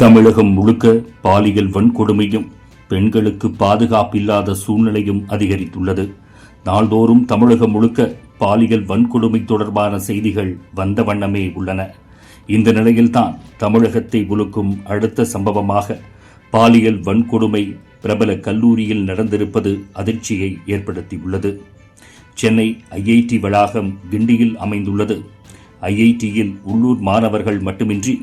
தமிழகம் முழுக்க பாலியல் வன்கொடுமையும் பெண்களுக்கு பாதுகாப்பில்லாத சூழ்நிலையும் அதிகரித்துள்ளது. நாள்தோறும் தமிழகம் முழுக்க பாலியல் வன்கொடுமை தொடர்பான செய்திகள் வந்த வண்ணமே உள்ளன. இந்த நிலையில்தான் தமிழகத்தை உலுக்கும் அடுத்த சம்பவமாக பாலியல் வன்கொடுமை பிரபல கல்லூரியில் நடந்திருப்பது அதிர்ச்சியை ஏற்படுத்தியுள்ளது. சென்னை ஐஐடி வளாகம் கிண்டியில் அமைந்துள்ளது. ஐஐடியில் உள்ளூர் மாணவர்கள் மட்டுமின்றி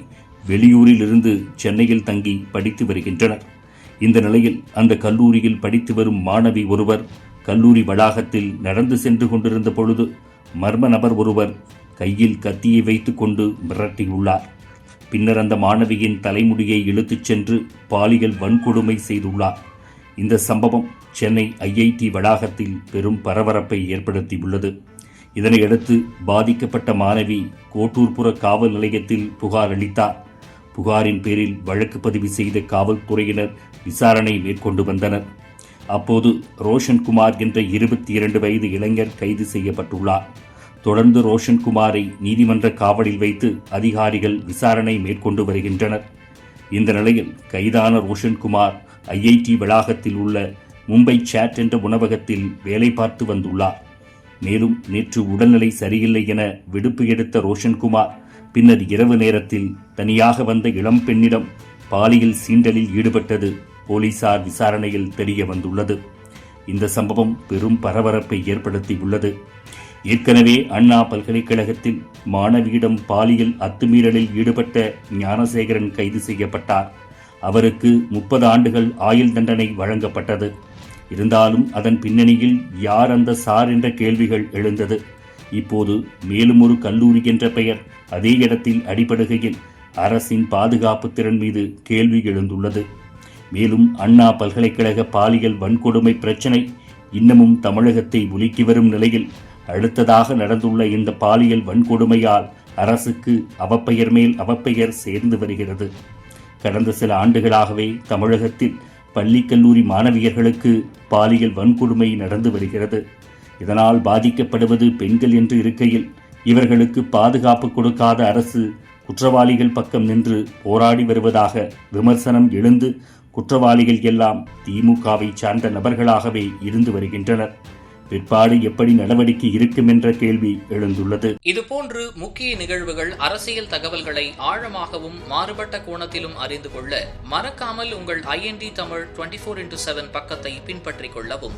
வெளியூரிலிருந்து சென்னையில் தங்கி படித்து வருகின்றனர். இந்த நிலையில் அந்த கல்லூரியில் படித்து வரும் மாணவி ஒருவர் கல்லூரி வளாகத்தில் நடந்து சென்று கொண்டிருந்த பொழுது மர்ம நபர் ஒருவர் கையில் கத்தியை வைத்துக்கொண்டு மிரட்டியுள்ளார். பின்னர் அந்த மாணவியின் தலைமுடியை இழுத்துச் சென்று பாலியல் வன்கொடுமை செய்துள்ளார். இந்த சம்பவம் சென்னை ஐஐடி வளாகத்தில் பெரும் பரபரப்பை ஏற்படுத்தியுள்ளது. இதனையடுத்து பாதிக்கப்பட்ட மாணவி கோட்டூர்புற காவல் நிலையத்தில் புகார் அளித்தார். புகாரின் பேரில் வழக்கு பதிவு செய்த காவல்துறையினர் விசாரணை மேற்கொண்டு வந்தனர். அப்போது ரோஷன்குமார் என்ற இருபத்தி இரண்டு வயது இளைஞர் கைது செய்யப்பட்டுள்ளார். தொடர்ந்து ரோஷன்குமாரை நீதிமன்ற காவலில் வைத்து அதிகாரிகள் விசாரணை மேற்கொண்டு வருகின்றனர். இந்த நிலையில் கைதான ரோஷன்குமார் ஐஐடி வளாகத்தில் உள்ள மும்பை சேட் என்ற உணவகத்தில் வேலை பார்த்து வந்துள்ளார். மேலும் நேற்று உடல்நிலை சரியில்லை என விடுப்பு எடுத்த ரோஷன்குமார் பின்னர் இரவு நேரத்தில் தனியாக வந்த இளம் பெண்ணிடம் பாலியல் சீண்டலில் ஈடுபட்டது போலீசார் விசாரணையில் தெரிய வந்துள்ளது. இந்த சம்பவம் பெரும் பரபரப்பை ஏற்படுத்தியுள்ளது. ஏற்கனவே அண்ணா பல்கலைக்கழகத்தில் மாணவியிடம் பாலியல் அத்துமீறலில் ஈடுபட்ட ஞானசேகரன் கைது செய்யப்பட்டார். அவருக்கு முப்பது ஆண்டுகள் ஆயுள் தண்டனை வழங்கப்பட்டது. இருந்தாலும் அதன் பின்னணியில் யார் அந்த சார் என்ற கேள்விகள் எழுந்தது. இப்போது மேலும் ஒரு கல்லூரி என்ற பெயர் அதே இடத்தில் அடிபடுகையில் அரசின் பாதுகாப்பு திறன் மீது கேள்வி எழுந்துள்ளது. மேலும் அண்ணா பல்கலைக்கழக பாலியல் வன்கொடுமை பிரச்சினை இன்னமும் தமிழகத்தை உலுக்கி வரும் நிலையில் அடுத்ததாக நடந்துள்ள இந்த பாலியல் வன்கொடுமையால் அரசுக்கு அவப்பெயர் மேல் அவப்பெயர் சேர்ந்து வருகிறது. கடந்த சில ஆண்டுகளாகவே தமிழகத்தில் பள்ளி கல்லூரி மாணவியர்களுக்கு பாலியல் வன்கொடுமை நடந்து வருகிறது. இதனால் பாதிக்கப்படுவது பெண்கள் என்று இருக்கையில் இவர்களுக்கு பாதுகாப்பு கொடுக்காத அரசு குற்றவாளிகள் பக்கம் நின்று போராடி வருவதாக விமர்சனம் எழுந்து குற்றவாளிகள் எல்லாம் திமுகவை சார்ந்த நபர்களாகவே இருந்து வருகின்றனர். பிற்பாடு எப்படி நடவடிக்கை இருக்கும் என்ற கேள்வி எழுந்துள்ளது. இதுபோன்று முக்கிய நிகழ்வுகள் அரசியல் தகவல்களை ஆழமாகவும் மாறுபட்ட கோணத்திலும் அறிந்து கொள்ள மறக்காமல் உங்கள் I N D Tamil twenty four into seven பக்கத்தை பின்பற்றிக் கொள்ளவும்.